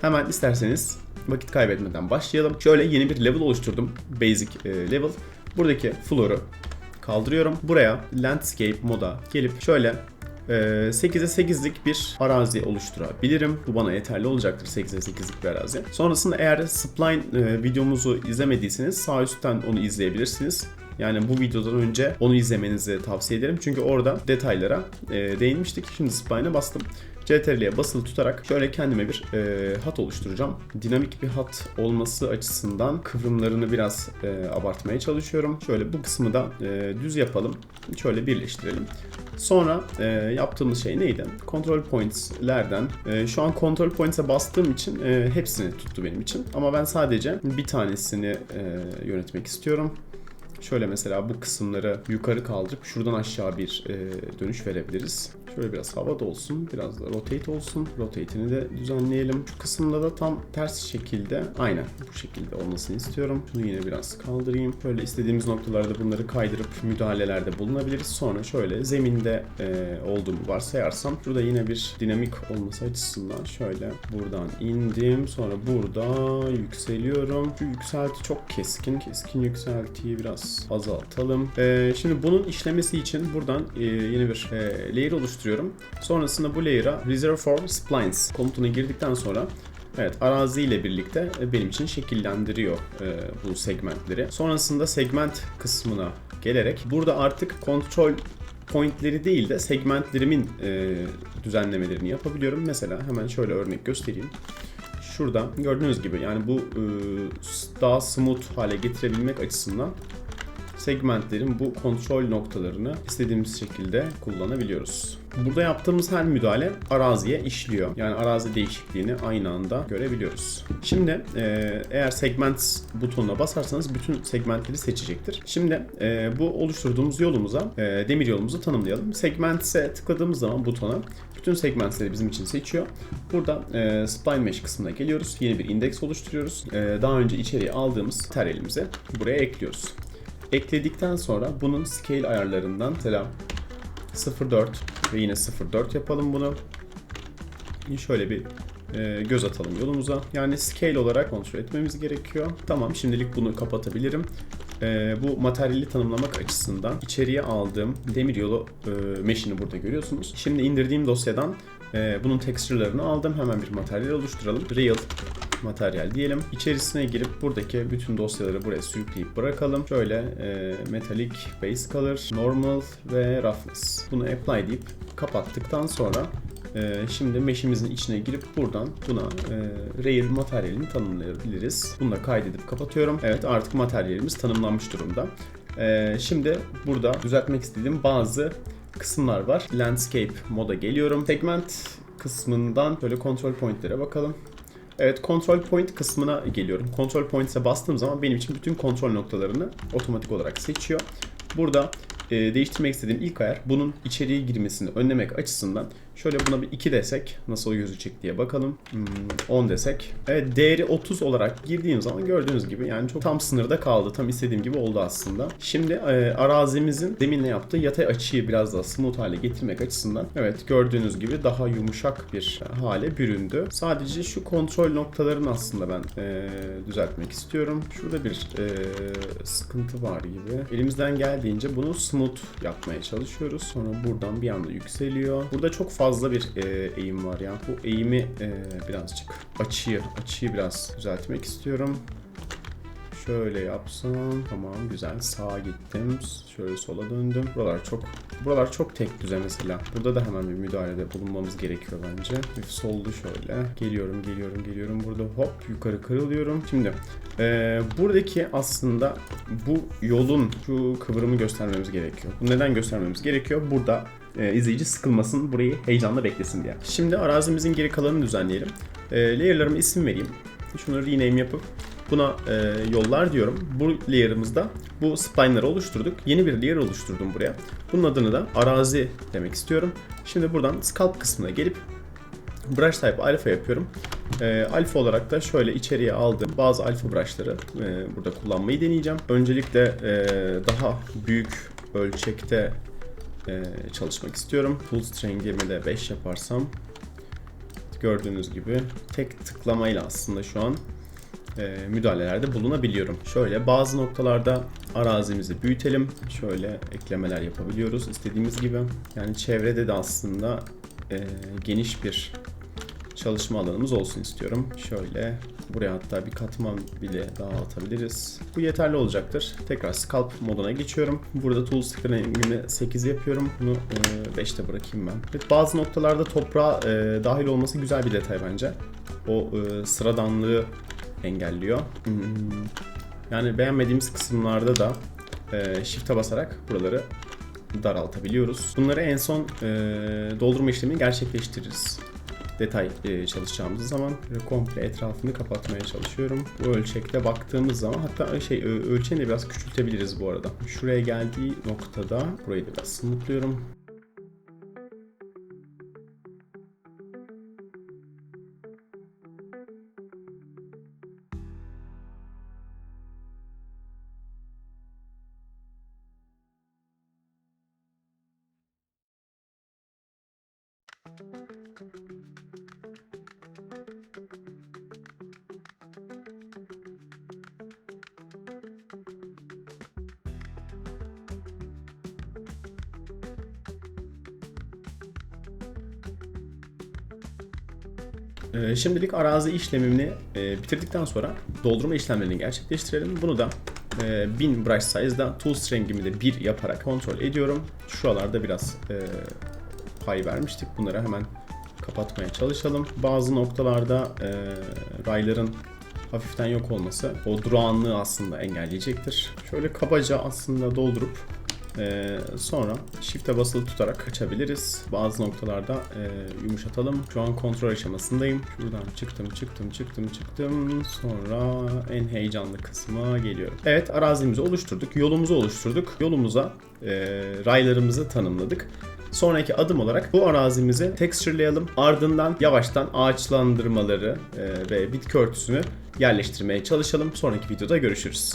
Hemen isterseniz vakit kaybetmeden başlayalım. Şöyle yeni bir level oluşturdum. Basic e, level. Buradaki floor'u kaldırıyorum. Buraya landscape moda gelip şöyle e, 8'e 8'lik bir arazi oluşturabilirim. Bu bana yeterli olacaktır 8'e 8'lik bir arazi. Sonrasında eğer spline e, videomuzu izlemediyseniz sağ üstten onu izleyebilirsiniz. Yani bu videodan önce onu izlemenizi tavsiye ederim. Çünkü orada detaylara e, değinmiştik. Şimdi spline'a bastım. CTRL'ye basılı tutarak şöyle kendime bir e, hat oluşturacağım. Dinamik bir hat olması açısından kıvrımlarını biraz e, abartmaya çalışıyorum. Şöyle bu kısmı da e, düz yapalım. Şöyle birleştirelim. Sonra e, yaptığımız şey neydi? Control points'lerden. E, şu an control points'e bastığım için e, hepsini tuttu benim için. Ama ben sadece bir tanesini e, yönetmek istiyorum. Şöyle mesela bu kısımları yukarı kaldırıp şuradan aşağı bir e, dönüş verebiliriz. Şöyle biraz havada olsun, biraz da rotate olsun. Rotate'ini de düzenleyelim. Şu kısımda da tam ters şekilde, aynen bu şekilde olmasını istiyorum. Şunu yine biraz kaldırayım. Şöyle istediğimiz noktalarda bunları kaydırıp müdahalelerde bulunabiliriz. Sonra şöyle zeminde e, olduğumu varsayarsam şurada yine bir dinamik olması açısından şöyle buradan indim. Sonra burada yükseliyorum. Şu yükselti çok keskin. Keskin yükseltiyi biraz azaltalım. E, şimdi bunun işlemesi için buradan e, yeni bir e, layer oluşturuyorum. Sonrasında bu layer'a reserve for splines komutuna girdikten sonra Evet arazi ile birlikte e, benim için şekillendiriyor e, bu segmentleri. Sonrasında segment kısmına gelerek burada artık kontrol pointleri değil de segmentlerimin e, düzenlemelerini yapabiliyorum. Mesela hemen şöyle örnek göstereyim. Şurada gördüğünüz gibi yani bu e, daha smooth hale getirebilmek açısından segmentlerin bu kontrol noktalarını istediğimiz şekilde kullanabiliyoruz. Burada yaptığımız her müdahale araziye işliyor. Yani arazi değişikliğini aynı anda görebiliyoruz. Şimdi e, eğer segment butonuna basarsanız bütün segmentleri seçecektir. Şimdi e, bu oluşturduğumuz yolumuza, e, demir yolumuzu tanımlayalım. Segments'e tıkladığımız zaman butona bütün segmentleri bizim için seçiyor. Burada e, spline mesh kısmına geliyoruz. Yeni bir indeks oluşturuyoruz. E, daha önce içeriye aldığımız materyalimizi buraya ekliyoruz. Ekledikten sonra bunun scale ayarlarından mesela 0.4 ve yine 0.4 yapalım bunu. Şöyle bir e, göz atalım yolumuza. Yani scale olarak kontrol etmemiz gerekiyor. Tamam şimdilik bunu kapatabilirim. E, bu materyali tanımlamak açısından içeriye aldığım demir yolu e, mesh'ini burada görüyorsunuz. Şimdi indirdiğim dosyadan e, bunun texture'larını aldım. Hemen bir materyal oluşturalım. Real materyal diyelim. İçerisine girip buradaki bütün dosyaları buraya sürükleyip bırakalım. Şöyle e, metallic base color, normal ve roughness. Bunu apply deyip kapattıktan sonra e, şimdi mesh'imizin içine girip buradan buna e, Rail materyalini tanımlayabiliriz. Bunu da kaydedip kapatıyorum. Evet artık materyalimiz tanımlanmış durumda. E, şimdi burada düzeltmek istediğim bazı kısımlar var. Landscape moda geliyorum. Segment kısmından böyle kontrol pointlere bakalım. Evet kontrol point kısmına geliyorum. Kontrol points'e bastığım zaman benim için bütün kontrol noktalarını otomatik olarak seçiyor. Burada e, değiştirmek istediğim ilk ayar bunun içeriye girmesini önlemek açısından şöyle buna bir 2 desek nasıl gözükecek diye bakalım. Hmm, 10 desek. Evet değeri 30 olarak girdiğim zaman gördüğünüz gibi yani çok tam sınırda kaldı. Tam istediğim gibi oldu aslında. Şimdi e, arazimizin deminle yaptığı yatay açıyı biraz daha smooth hale getirmek açısından evet gördüğünüz gibi daha yumuşak bir hale büründü. Sadece şu kontrol noktalarını aslında ben e, düzeltmek istiyorum. Şurada bir e, sıkıntı var gibi. Elimizden geldiğince bunu smooth yapmaya çalışıyoruz. Sonra buradan bir anda yükseliyor. Burada çok fazla bir e, eğim var ya. Bu eğimi e, birazcık açıyı, açıyı biraz düzeltmek istiyorum. Şöyle yapsam tamam güzel. Sağa gittim şöyle sola döndüm. Buralar çok buralar çok tek düze mesela. Burada da hemen bir müdahalede bulunmamız gerekiyor bence. Bir soldu şöyle. Geliyorum geliyorum geliyorum. Burada hop yukarı kırılıyorum. Şimdi e, buradaki aslında bu yolun şu kıvrımı göstermemiz gerekiyor. Bu neden göstermemiz gerekiyor? Burada e, izleyici sıkılmasın burayı heyecanla beklesin diye. Şimdi arazimizin geri kalanını düzenleyelim. E, layer'larıma isim vereyim. Şunu rename yapıp Buna e, yollar diyorum. Bu layer'ımızda bu spline'ları oluşturduk. Yeni bir layer oluşturdum buraya. Bunun adını da arazi demek istiyorum. Şimdi buradan sculpt kısmına gelip brush type alpha yapıyorum. E, alfa olarak da şöyle içeriye aldığım bazı alfa brushları e, burada kullanmayı deneyeceğim. Öncelikle e, daha büyük ölçekte e, çalışmak istiyorum. Full strength'imi de 5 yaparsam gördüğünüz gibi tek tıklamayla aslında şu an e, müdahalelerde bulunabiliyorum. Şöyle bazı noktalarda arazimizi büyütelim. Şöyle eklemeler yapabiliyoruz istediğimiz gibi. Yani çevrede de aslında e, geniş bir çalışma alanımız olsun istiyorum. Şöyle buraya hatta bir katman bile daha atabiliriz. Bu yeterli olacaktır. Tekrar Sculpt moduna geçiyorum. Burada Tools rengini 8 yapıyorum. Bunu e, 5'te bırakayım ben. Evet, bazı noktalarda toprağa e, dahil olması güzel bir detay bence. O e, sıradanlığı engelliyor. Hmm. Yani beğenmediğimiz kısımlarda da e, Shift'e basarak buraları daraltabiliyoruz. Bunları en son e, doldurma işlemini gerçekleştiririz detay e, çalışacağımız zaman böyle komple etrafını kapatmaya çalışıyorum. Bu ölçekte baktığımız zaman hatta şey ö- ölçeğini de biraz küçültebiliriz bu arada. Şuraya geldiği noktada burayı da biraz sınıflıyorum. Ee, Şimdilik arazi işlemini e, bitirdikten sonra doldurma işlemlerini gerçekleştirelim. Bunu da e, 1000 brush size'da tool strength'imi de 1 yaparak kontrol ediyorum. Şuralarda biraz e, pay vermiştik. Bunları hemen kapatmaya çalışalım. Bazı noktalarda e, rayların hafiften yok olması o durağanlığı aslında engelleyecektir. Şöyle kabaca aslında doldurup ee, sonra shift'e basılı tutarak açabiliriz. Bazı noktalarda e, yumuşatalım. Şu an kontrol aşamasındayım. Şuradan çıktım, çıktım, çıktım, çıktım. Sonra en heyecanlı kısma geliyorum. Evet, arazimizi oluşturduk, yolumuzu oluşturduk. Yolumuza e, raylarımızı tanımladık. Sonraki adım olarak bu arazimizi texturelayalım. Ardından yavaştan ağaçlandırmaları e, ve bitki örtüsünü yerleştirmeye çalışalım. Sonraki videoda görüşürüz.